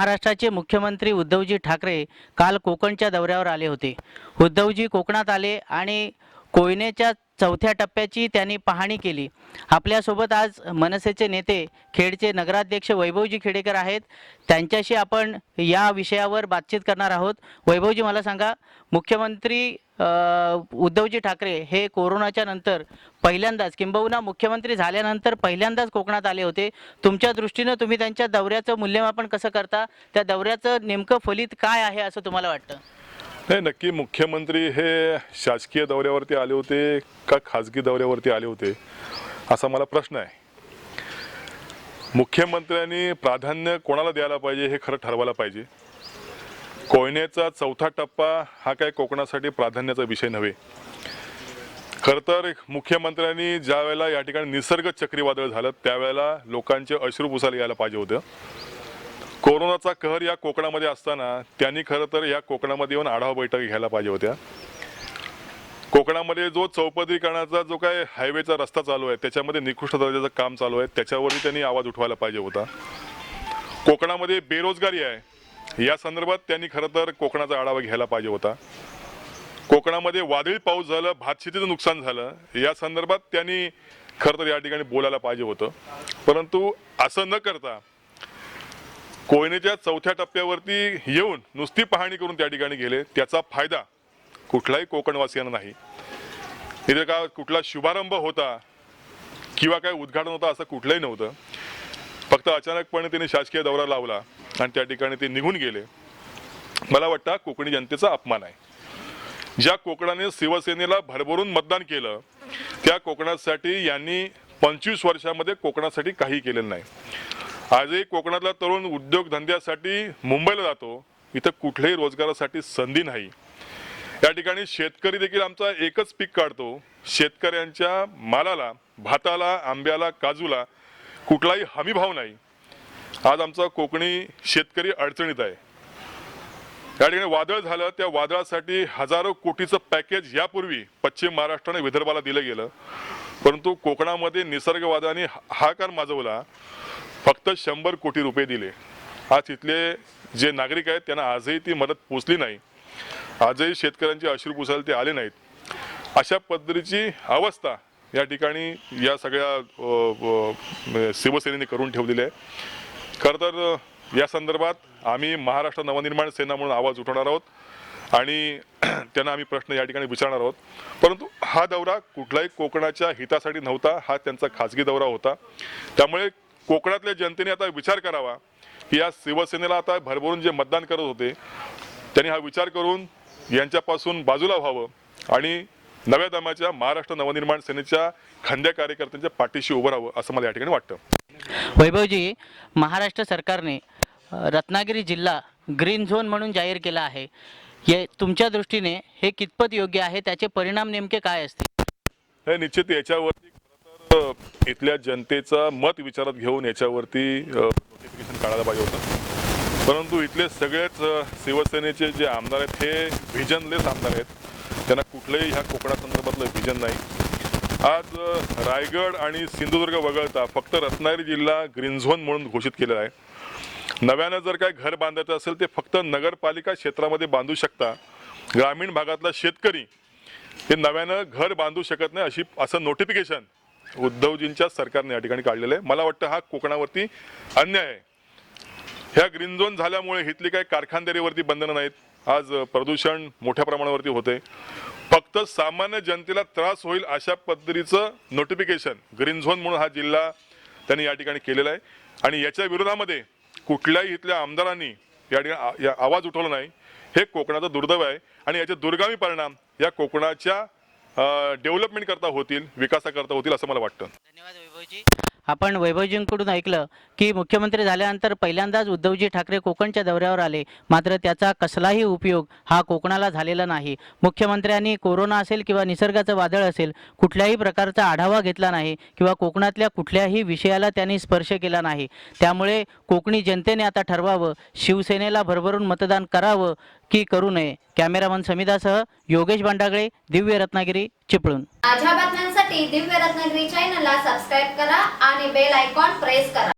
महाराष्ट्राचे मुख्यमंत्री उद्धवजी ठाकरे काल कोकणच्या दौऱ्यावर आले होते. उद्धवजी कोकणात आले आणि कोयनेच्या चौथ्या टप्प्याची त्यांनी पाहणी केली. आपल्यासोबत आज मनसेचे नेते खेडचे नगराध्यक्ष वैभवजी खेडेकर आहेत. त्यांच्याशी आपण या विषयावर बातचीत करणार आहोत. वैभवजी मला सांगा मुख्यमंत्री उद्धवजी ठाकरे हे कोरोनाच्या नंतर पहिल्यांदाच किंबहुना मुख्यमंत्री झाल्यानंतर पहिल्यांदाच कोकणात आले होते. तुमच्या दृष्टीनं तुम्ही त्यांच्या दौऱ्याचं मूल्यमापन कसं करता? त्या दौऱ्याचं नेमकं फलित काय आहे असं तुम्हाला वाटतं? नाही नक्की मुख्यमंत्री हे शासकीय दौऱ्यावरती आले होते का खाजगी दौऱ्यावरती आले होते असा मला प्रश्न आहे. मुख्यमंत्र्यांनी प्राधान्य कोणाला द्यायला पाहिजे हे खरं ठरवायला पाहिजे. कोयनेचा चौथा टप्पा हा काय कोकणासाठी प्राधान्याचा विषय नव्हे. खरं तर मुख्यमंत्र्यांनी ज्या वेळेला या ठिकाणी निसर्ग चक्रीवादळ झालं त्यावेळेला लोकांचे अश्रू पुसायला यायला पाहिजे होतं. कोरोनाचा कहर या कोकणामध्ये असताना त्यांनी खरं तर या कोकणामध्ये येऊन आढावा बैठक घ्यायला पाहिजे होत्या. कोकणामध्ये जो चौपदरीकरणाचा जो काय हायवेचा रस्ता चालू आहे त्याच्यामध्ये निकृष्ट दर्जाचं काम चालू आहे त्याच्यावरही त्यांनी आवाज उठवायला पाहिजे होता. कोकणामध्ये बेरोजगारी आहे या संदर्भात त्यांनी खरं तर कोकणाचा आढावा घ्यायला पाहिजे होता. कोकणामध्ये वादळी पाऊस झालं भातशेतीचं नुकसान झालं या संदर्भात त्यांनी खरं तर या ठिकाणी बोलायला पाहिजे होतं. परंतु असं न करता कोयनेच्या चौथ्या टप्प्यावरती येऊन नुसती पाहणी करून त्या ठिकाणी गेले. त्याचा फायदा कुठलाही कोकणवासियांना नाही. तिथे का कुठला शुभारंभ होता किंवा काय उद्घाटन होतं असं कुठलंही नव्हतं. फक्त अचानकपणे त्यांनी शासकीय दौरा लावला आणि त्या ठिकाणी ते निघून गेले. मला वाटतं कोकणी जनतेचा अपमान आहे. ज्या कोकणाने शिवसेनेला भरभरून मतदान केलं त्या कोकणासाठी यांनी पंचवीस वर्षामध्ये कोकणासाठी काही केलेलं नाही. आजही कोकणातला तरुण उद्योगधंद्यासाठी मुंबईला जातो. इथं कुठल्याही रोजगारासाठी संधी नाही. या ठिकाणी शेतकरी देखील आमचा एकच पीक काढतो. शेतकऱ्यांच्या मालाला भाताला आंब्याला काजूला कुठलाही हमी भाव नाही. आज आमचा कोकणी शेतकरी अडचणीत आहे. या ठिकाणी वादळ झालं. त्या वादळासाठी हजारो कोटीचं पॅकेज यापूर्वी पश्चिम महाराष्ट्राने विदर्भाला दिलं गेलं. परंतु कोकणामध्ये निसर्गवादाने हाकार माजवला. फक्त शंभर कोटी रुपये दिले. आज तिथले जे नागरिक आहेत त्यांना आजही ती मदत पोचली नाही. आजही शेतकऱ्यांचे अश्रू पुसायला ते आले नाहीत. अशा पद्धतीची अवस्था या ठिकाणी या सगळ्या शिवसेनेने करून ठेवलेली आहे. खरं तर या संदर्भात आम्ही महाराष्ट्र नवनिर्माण सेना म्हणून आवाज उठवणार आहोत आणि त्यांना आम्ही प्रश्न या ठिकाणी विचारणार आहोत. परंतु हा दौरा कुठलाही कोकणाच्या हितासाठी नव्हता हा त्यांचा खाजगी दौरा होता. त्यामुळे कोकणातल्या जनतेने आता विचार करावा की या शिवसेनेला आता भरभरून जे मतदान करत होते त्यांनी हा विचार करून यांच्यापासून बाजूला व्हावं आणि नव्या दमाच्या महाराष्ट्र नवनिर्माण सेनेच्या खांद्या कार्यकर्त्यांच्या पाठीशी उभं राहावं असं मला या ठिकाणी वाटतं. वैभवजी महाराष्ट्र सरकारने रत्नागिरी जिल्हा ग्रीन झोन म्हणून जाहीर केला आहे. हे तुमच्या दृष्टीने हे कितपत योग्य आहे? त्याचे परिणाम नेमके काय असतील? हे निश्चित याच्यावरती इथल्या जनतेचं मत विचारात घेऊन याच्यावरती नोटिफिकेशन काढायला पाहिजे होतं. परंतु इथले सगळेच शिवसेनेचे जे आमदार आहेत हे व्हिजनलेस आमदार आहेत. त्यांना कुठलंही ह्या कोकणासंदर्भातलं व्हिजन नाही. आज रायगड आणि सिंधुदुर्ग वगळता फक्त रत्नागिरी जिल्हा ग्रीन झोन म्हणून घोषित केलेला आहे. नव्यानं जर काय घर बांधायचं असेल ते फक्त नगरपालिका क्षेत्रामध्ये बांधू शकता. ग्रामीण भागातला शेतकरी हे नव्यानं घर बांधू शकत नाही अशी असं नोटिफिकेशन उद्धवजींच्या सरकारने या ठिकाणी काढलेलं आहे. मला वाटतं हा कोकणावरती अन्याय आहे. ह्या ग्रीन झोन झाल्यामुळे इथली काही कारखानदारीवरती बंधनं नाहीत. आज प्रदूषण मोठ्या प्रमाणावरती होते फक्त सामान्य जनतेला त्रास होईल अशा पद्धतीचं नोटिफिकेशन ग्रीन झोन म्हणून हा जिल्हा त्यांनी या ठिकाणी केलेला आहे. आणि याच्या विरोधामध्ये कुठल्याही इथल्या आमदारांनी या ठिकाणी आवाज उठवला नाही. हे कोकणाचं दुर्दैव आहे. आणि याचे दुर्गामी परिणाम या कोकणाच्या डेव्हलपमेंट करता होतील विकासाकरता होतील असं मला वाटतं. धन्यवाद वैभवजी. आपण वैभवजींकडून ऐकलं की मुख्यमंत्री झाल्यानंतर पहिल्यांदाच उद्धवजी ठाकरे कोकणच्या दौऱ्यावर आले. मात्र त्याचा कसलाही उपयोग हा कोकणाला झालेला नाही. मुख्यमंत्र्यांनी कोरोना असेल किंवा निसर्गाचं वादळ असेल कुठल्याही प्रकारचा आढावा घेतला नाही किंवा कोकणातल्या कुठल्याही विषयाला त्यांनी स्पर्श केला नाही. त्यामुळे कोकणी जनतेने आता ठरवावं शिवसेनेला भरभरून मतदान करावं की करू नये. कॅमेरामन समितासह योगेश भांडागळे दिव्य रत्नागिरी चिपळूण. माझ्या बातम्यांसाठी दिव्य रत्नागिरी चॅनलला सबस्क्राईब करा आणि बेल आयकॉन प्रेस करा.